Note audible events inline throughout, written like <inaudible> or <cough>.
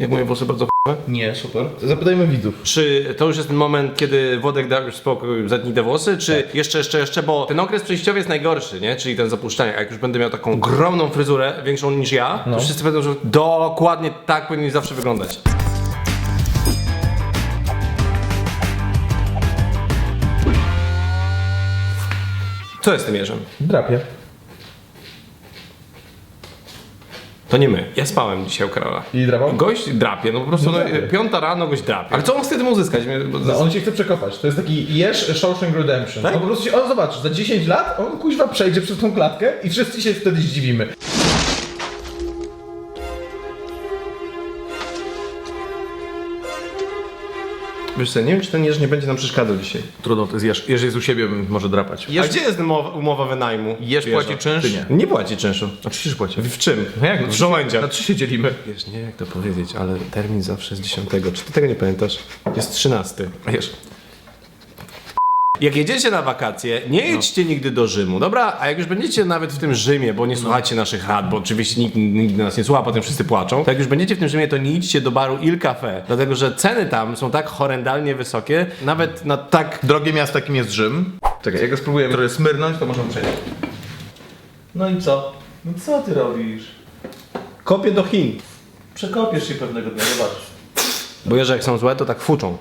Jak moje włosy bardzo ch**we? Nie, super. Zapytajmy widzów. Czy to już jest ten moment, kiedy Wodek da już spokój, zetnij te włosy, czy jeszcze, jeszcze, jeszcze, bo ten okres przejściowy jest najgorszy, nie? Czyli ten zapuszczanie. A jak już będę miał taką ogromną fryzurę, większą niż ja, to wszyscy będą, że dokładnie tak powinien zawsze wyglądać. Co jest tym jeżem? Drapie. To nie my. Ja spałem dzisiaj u Karola. I drapał? Gość drapie, no po prostu No no, drapie. piąta rano gość drapie. Ale co on chce tym uzyskać? Mnie- bo- No, on się chce przekopać. To jest taki jeż Shawshank Redemption. Tak? No po prostu się, on zobacz, za 10 lat on kuźwa przejdzie przez tą klatkę i wszyscy się wtedy zdziwimy. Wiesz co, nie wiem czy ten jeż nie będzie nam przeszkadzał dzisiaj. Trudno, to jest jeż. Jeż jest u siebie, może drapać. A gdzie jest umowa, umowa wynajmu? Jeż płaci czynsz? Ty Nie. nie płaci czynszu. Oczywiście, że płaci. W czym? No jak? W żołędziach. Na trzy się dzielimy. Wiesz, nie wiem jak to powiedzieć, ale termin zawsze jest 10. Czy ty tego nie pamiętasz? Jest 13. A jeż. Jak jedziecie na wakacje, nie jedźcie nigdy do Rzymu, dobra? A jak już będziecie nawet w tym Rzymie, bo nie słuchacie naszych rad, bo oczywiście nikt nigdy nas nie słucha, potem wszyscy płaczą, to jak już będziecie w tym Rzymie, to nie idźcie do baru Il Cafe, dlatego że ceny tam są tak horrendalnie wysokie, nawet na tak... Drogie miasto, jakim jest Rzym. Czekaj, jak go spróbujemy trochę smyrnąć, to możemy przejść. No i co? No co ty robisz? Kopię do Chin. Przekopiesz się pewnego dnia, zobacz. Bo jeżeli jak są złe, to tak fuczą.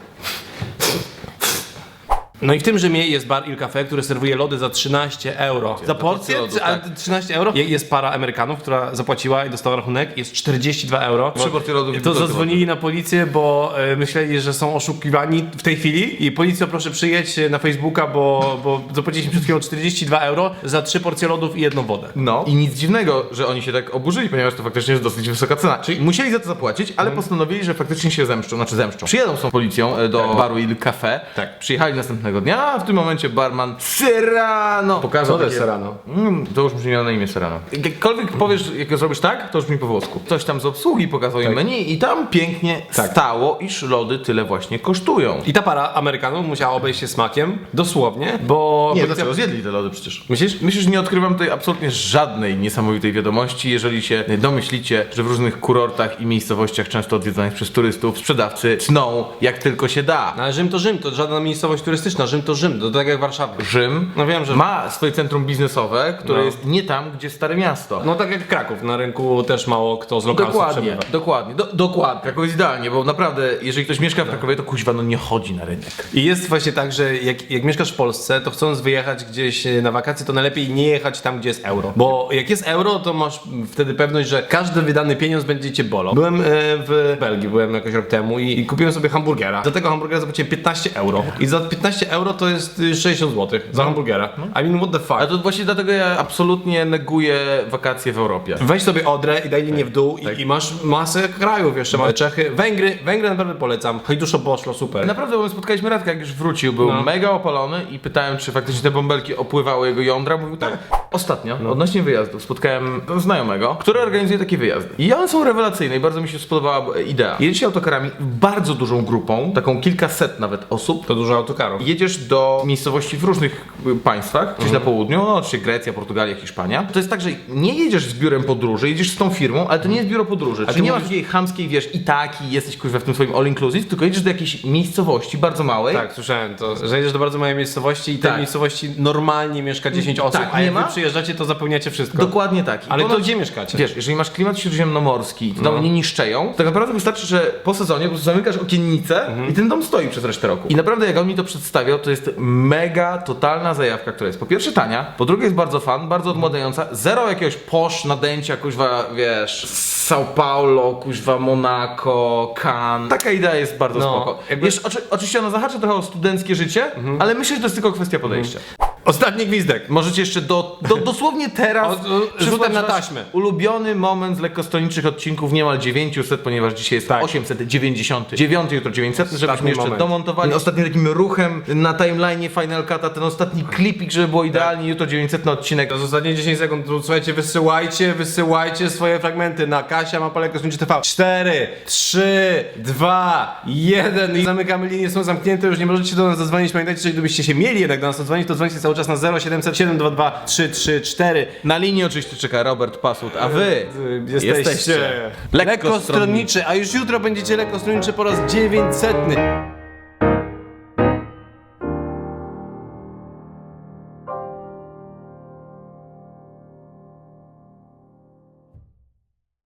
No i w tym Rzymie jest bar Il Cafe, który serwuje lody za 13 euro. Za porcję? tak. 13 euro? Je- Jest para Amerykanów, która zapłaciła i dostała rachunek, jest 42 euro. Trzy porcje lodów i To butelkę zadzwonili na policję, bo e, myśleli, że są oszukiwani w tej chwili i policja proszę przyjedź na Facebooka, bo, bo zapłaciliśmy przed chwilą 42 euro za trzy porcje lodów i jedną wodę. No. I nic dziwnego, że oni się tak oburzyli, ponieważ to faktycznie jest dosyć wysoka cena. Czyli musieli za to zapłacić, ale postanowili, że faktycznie się zemszczą, znaczy zemszczą. Przyjadą z tą policją e, do baru Il Cafe. Tak. Przyjechali następnego dnia, a w tym momencie barman Serrano pokazał Co to jest takie- Serrano? Mm, to już brzmi miało na imię Serrano. Jakkolwiek powiesz, jak zrobisz tak, to już brzmi po włosku. Ktoś tam z obsługi pokazał im menu i tam pięknie Tak. stało, iż lody tyle właśnie kosztują. I ta para Amerykanów musiała obejść się smakiem, dosłownie, bo... Nie, dlaczego? Zjedli te lody przecież. Myślisz? Myślę, że nie odkrywam tutaj absolutnie żadnej niesamowitej wiadomości, jeżeli się domyślicie, że w różnych kurortach i miejscowościach często odwiedzanych przez turystów sprzedawcy cną jak tylko się da. No, ale Rzym to Rzym, to żadna miejscowość turystyczna, Rzym to Rzym, to tak jak Warszawa. Rzym No wiem, że... ma swoje centrum biznesowe, które No. jest nie tam, gdzie Stare Miasto. No tak jak Kraków, na rynku też mało kto z lokalsów Dokładnie, przebywa. dokładnie, do, dokładnie. Kraków jest idealnie, bo naprawdę, jeżeli ktoś mieszka w Krakowie, to kuźwa, no nie chodzi na rynek. I jest właśnie tak, że jak, jak mieszkasz w Polsce, to chcąc wyjechać gdzieś e, na wakacje, to najlepiej nie jechać tam, gdzie jest euro. Bo jak jest euro, to masz wtedy pewność, że każdy wydany pieniądz będzie cię bolał. Byłem e, w Belgii, byłem jakoś rok temu i, i kupiłem sobie hamburgera. Za tego hamburgera zapłaciłem 15 euro. I za 15 euro to jest y, 60 zł za hamburgera. I mean, what the fuck? Ale to właśnie dlatego ja absolutnie neguję wakacje w Europie. Weź sobie Odrę i daj linię w dół i, i masz masę krajów jeszcze. Mamy Czechy, Węgry, Węgry naprawdę polecam. Hajduszo poszło, super. Naprawdę, bo my spotkaliśmy Radka, jak już wrócił, był No. mega opalony i pytałem, czy faktycznie te bąbelki opływały jego jądra. Mówił tak. Ostatnio, No. odnośnie wyjazdów, spotkałem znajomego, który organizuje takie wyjazdy. I one są rewelacyjne i bardzo mi się spodobała idea. Jedziecie autokarami bardzo dużą grupą, taką kilkaset nawet osób. To dużo autokarów. Jedziesz do miejscowości w różnych y, państwach, gdzieś Mhm. na południu, no, oczywiście Grecja, Portugalia, Hiszpania. To jest tak, że nie jedziesz z biurem podróży, jedziesz z tą firmą, ale to nie jest biuro podróży. A Czyli ty nie masz takiej chamskiej, wiesz, i taki, jesteś kurwa w tym swoim all inclusive, tylko jedziesz do jakiejś miejscowości bardzo małej. Tak, słyszałem to, że jedziesz do bardzo małej miejscowości i tej Tak. miejscowości normalnie mieszka 10 osób, Tak, a nie jak ma? wy przyjeżdżacie, to zapełniacie wszystko. Dokładnie tak. I Ale to ponoć- gdzie mieszkacie? Wiesz, jeżeli masz klimat śródziemnomorski, to domy No. nie niszczeją, to tak naprawdę wystarczy, że po sezonie po prostu zamykasz okiennicę Mhm. i ten dom stoi przez resztę roku. I naprawdę jak on mi to to jest mega, totalna zajawka, która jest po pierwsze tania, po drugie jest bardzo fan, bardzo odmładająca, zero jakiegoś posz, nadęcia, kuźwa, wiesz, São Paulo, kuźwa, Monaco, Cannes. Taka idea jest bardzo No, spoko. jakby- Wiesz, oczy, oczywiście ona zahacza trochę o studenckie życie, Mhm. ale myślę, że to jest tylko kwestia podejścia. Ostatni gwizdek. Możecie jeszcze do, do, dosłownie teraz <laughs> O, o, przysłać rzutem na wasz taśmę. Ulubiony moment z lekkostroniczych odcinków niemal 900, ponieważ dzisiaj jest Tak. 899, jutro 900, żebyśmy jeszcze moment. domontowali. Ostatnim takim ruchem na timeline'ie Final Cut'a ten ostatni klipik, żeby było idealnie, jutro 900 odcinek. To z ostatnie 10 sekund, słuchajcie, wysyłajcie, wysyłajcie swoje fragmenty na Kasia Mapalek Kosmiczy TV. 4, 3, 2, 1 i zamykamy linie, są zamknięte, już nie możecie do nas zadzwonić. Pamiętajcie, że gdybyście się mieli jednak do nas zadzwonić, to dzwońcie cały czas czas na 0700 722 334. Na linii oczywiście czeka Robert Pasut, a wy Jesteście, lekko lekkostronniczy, a już jutro będziecie lekkostronniczy po raz 900.